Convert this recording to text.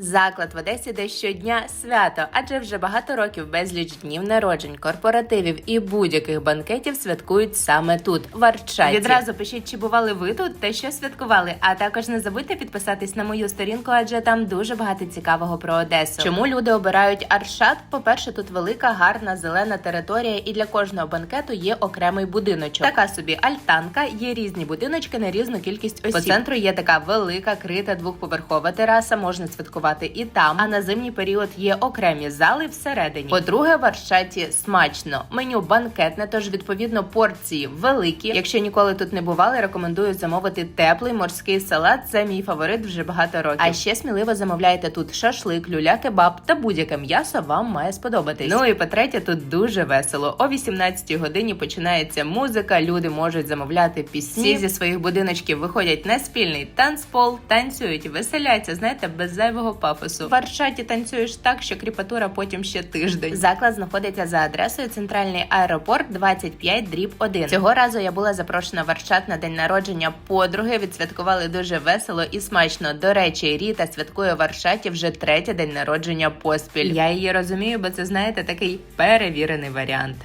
Заклад в Одесі, де щодня свято, адже вже багато років безліч днів народжень, корпоративів і будь-яких банкетів святкують саме тут, в Арчаті. Відразу пишіть, чи бували ви тут та що святкували. А також не забудьте підписатись на мою сторінку, адже там дуже багато цікавого про Одесу. Чому люди обирають Аршат? По-перше, тут велика, гарна зелена територія, і для кожного банкету є окремий будиночок. Така собі альтанка, є різні будиночки на різну кількість осіб. По центру є така велика, крита двохповерхова тераса, можна святкувати і там. А на зимній період є окремі зали всередині. По-друге, в Аршаті смачно. Меню банкетне, тож відповідно порції великі. Якщо ніколи тут не бували, рекомендую замовити теплий морський салат. Це мій фаворит вже багато років. А ще сміливо замовляйте тут шашлик, люля-кебаб та будь-яке м'ясо вам має сподобатись. Ну і по-третє, тут дуже весело. О 18 годині починається музика. Люди можуть замовляти пісні Всі зі своїх будиночків. Виходять на спільний танцпол, танцюють, веселяться. Знаєте, без зайвого пафосу. В Аршаті танцюєш так, що кріпатура потім ще тиждень. Заклад знаходиться за адресою центральний аеропорт 25 дріб 1. Цього разу я була запрошена в Аршат на день народження подруги. Відсвяткували дуже весело і смачно. До речі, Ріта святкує в Аршаті вже третій день народження поспіль. Я її розумію, бо це знаєте такий перевірений варіант.